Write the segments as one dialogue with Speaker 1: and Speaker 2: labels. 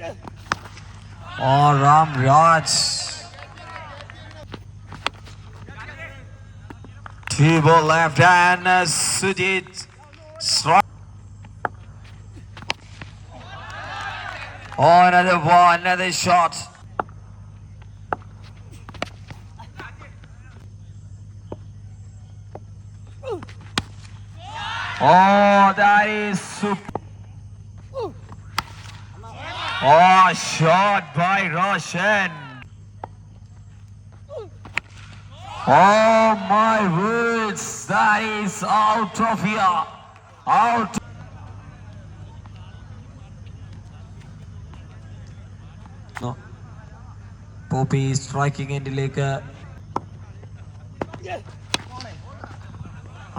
Speaker 1: Oh, Ram Raj. Two ball left and uh, Sujit. Oh, another ball, another shot. Oh, that is super. Oh, shot by Roshan. Oh my words, that is out of here. Out. No. പോപ്പി striking എൻഡിലേക്ക്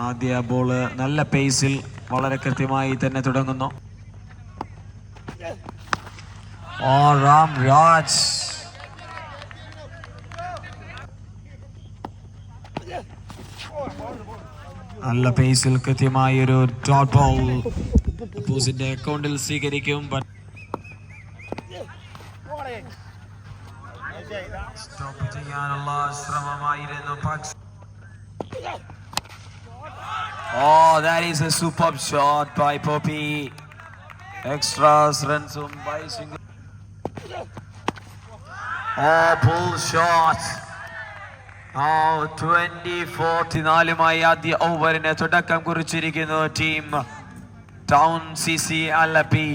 Speaker 1: ആദ്യ ball നല്ല പേസിൽ വളരെ കൃത്യമായി തന്നെ തുടങ്ങുന്നു ഓ റാം രാജ് നല്ല പേസിൽ കൃത്യമായി ഒരു ഡോട്ട് ബോൾ അപ്പോസിന്റെ അക്കൗണ്ടിൽ സ്വീകരിക്കും സ്റ്റോപ്പ് ചെയ്യാനുള്ള ശ്രമമായിരുന്നു പക്ഷേ Oh, that is a superb shot by Poppy. Extras runs on by single. Oh, pull shot. Oh, 20-44-മായി ആദ്യ ഓവറിന് തുടക്കം കുറിച്ചിരിക്കുന്നു team town C C Alleppey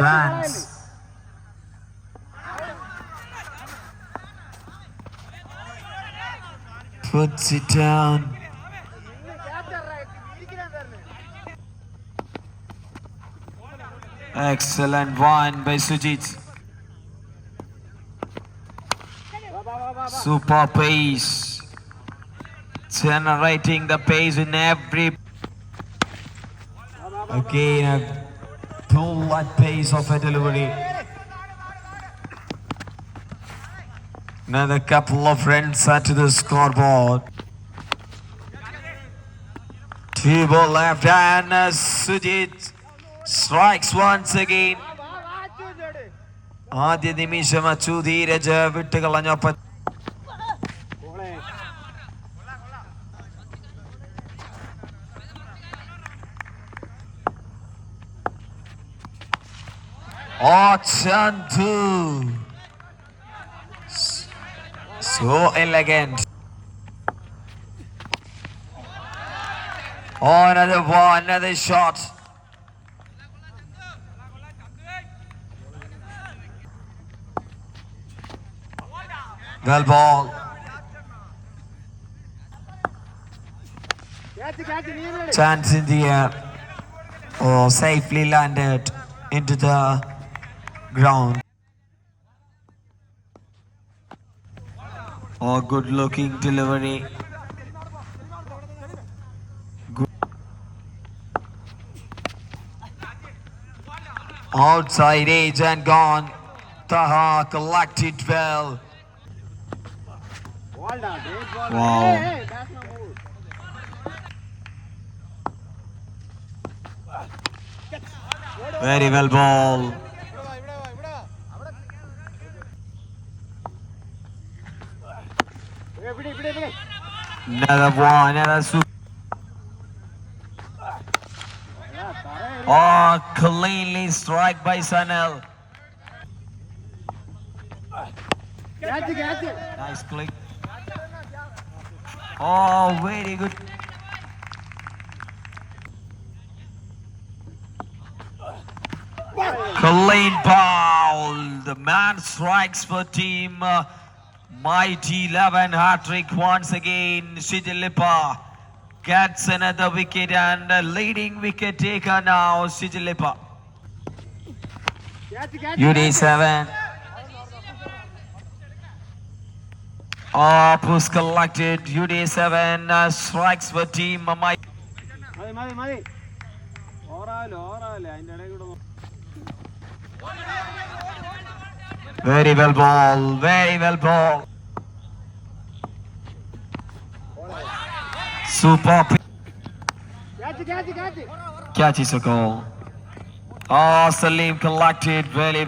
Speaker 1: chance puts it down. Excellent one by Sujit. Super pace. Generating the pace in every. Again, a pull at pace of a delivery. Another couple of runs to the scoreboard. Two ball left and uh, Sujit strikes once again. ആദ്യ നിമിഷം Achu Dheeraj വിട്ടുകളഞ്ഞൊപ്പം Oh, Chandu. So elegant. Oh, another ball, another shot. Well ball. Chance in the air. Oh, safely landed into the ground. Oh, good looking delivery. Outside edge and gone. Taha collected well. Wow. Very well ball. Another one, another super. Oh, cleanly strike by Sanel. Nice click. Oh, very good. Clean ball. The man strikes for team uh, Mighty 11 hat trick once again. Shijilipa gets another wicket and uh, leading wicket taker now. Shijilipa. UD7. Up who's collected. UD7 uh, strikes for team
Speaker 2: Mamai.
Speaker 1: Very well ball. Very well ball. Super.
Speaker 2: Catch
Speaker 1: is a goal. Oh, Salim collected. Very.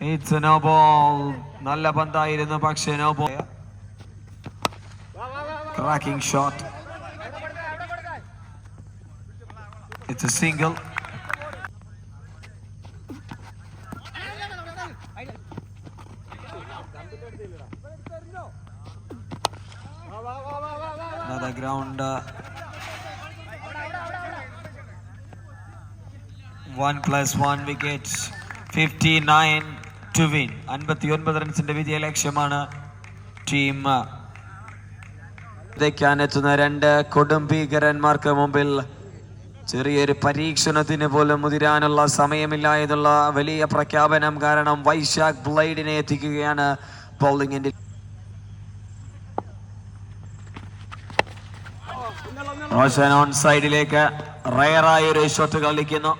Speaker 1: It's a no ball. നല്ല പന്തായിരുന്നു പക്ഷേ no ball cracking shot. It's a single. Another ground. Uh, one plus one wickets. 59 to win അൻപത്തി ഒൻപത് റൺസിന്റെ വിജയ ലക്ഷ്യമാണ് team എത്തുന്ന രണ്ട് കൊടും ഭീകരന്മാർക്ക് മുമ്പിൽ ചെറിയൊരു പരീക്ഷണത്തിന് പോലും മുതിരാനുള്ള സമയമില്ല എന്നുള്ള വലിയ പ്രഖ്യാപനം കാരണം വൈശാഖ് ബ്ലൈഡിനെ എത്തിക്കുകയാണ് ബൗളിംഗിന്റെ റോഷൻ ഓൺ സൈഡിലേക്ക് റയറായ ഒരു ഷോട്ട് കളിക്കുന്നു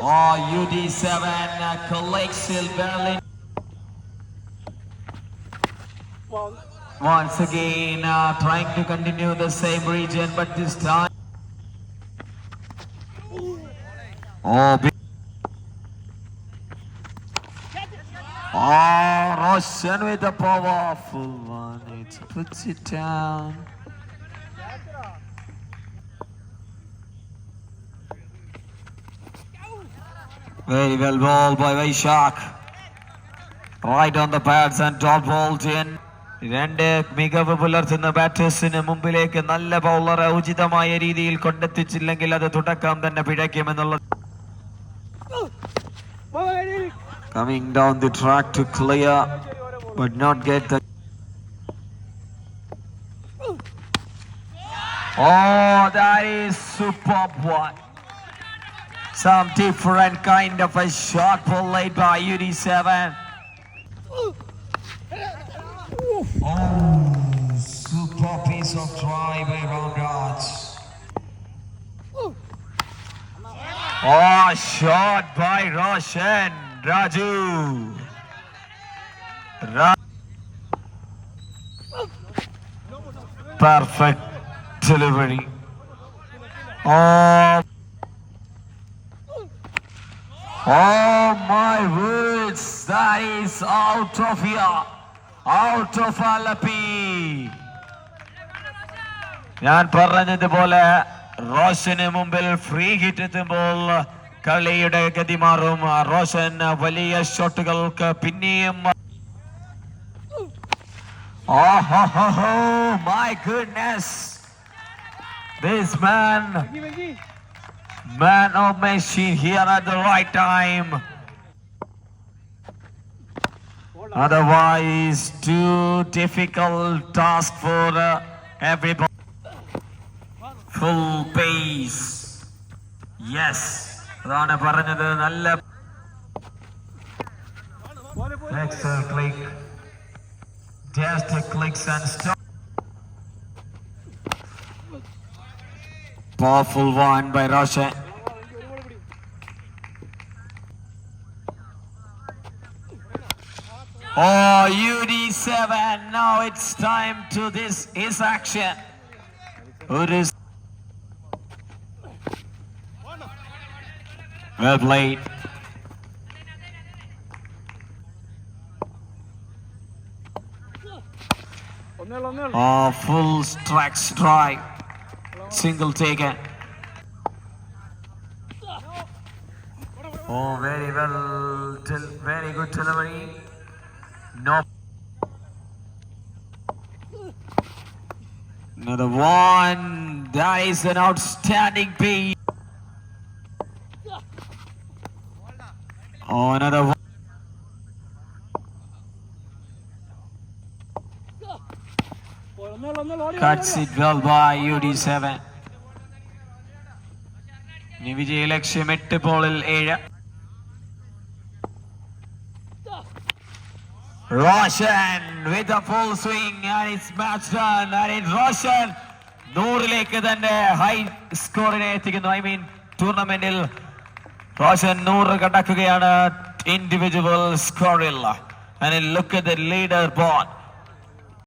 Speaker 1: Oh, UD7 uh, collects Berlin once again, uh, trying to continue the same region, but this time. Oh. Oh, Roshan with a powerful one. It puts it down. Very well bowled by Vaishak. Right on the pads and dot balled in. രണ്ട് മികവ് പുലർത്തുന്ന ബാറ്റേഴ്സിന് മുമ്പിലേക്ക് നല്ല ബൗളറെ ഉചിതമായ രീതിയിൽ കൊണ്ടെത്തിച്ചില്ലെങ്കിൽ അത് തുടക്കം തന്നെ പിഴയ്ക്കുമെന്നുള്ളത് coming down the track to clear but not get the Oh, that is superb one. Some different kind of a shot played by UD7. Oh, super piece of try by Ramraj. Oh, shot by Roshan Raju. Ra- Perfect delivery. Oh. Oh my words, that is out of here. Out of Alapi. ഞാൻ പറഞ്ഞതുപോലെ റോഷന് മുമ്പിൽ free hit എത്തുമ്പോൾ കളിയുടെ ഗതി മാറും റോഷൻ വലിയ ഷോട്ടുകൾക്ക് പിന്നെയും Oh, my goodness. This man, man of machine here at the right time. Otherwise, too difficult task for uh, everybody. Full pace. Yes. അതാണ് പറഞ്ഞത് നല്ല next click just clicks and stop. Powerful one by Russia. Oh, UD7, now it's time to this is action. Uris. Well played. Oh, full strike strike. Single taken. Oh, very well. Very good delivery. No. Another one. That is an outstanding piece. Oh, another one. Cuts it well by UD7. ഇനി വിജയ ലക്ഷ്യം എട്ട് ബോളിൽ ഏഴ്. Roshan with a full swing and it's match run and Roshan നൂറിലേക്ക് തന്നെ high സ്കോറിനെ എത്തിക്കുന്നു. I mean ടൂർണമെന്റിൽ റോഷൻ നൂറ് കടക്കുകയാണ് individual സ്കോറിൽ and look at the leader board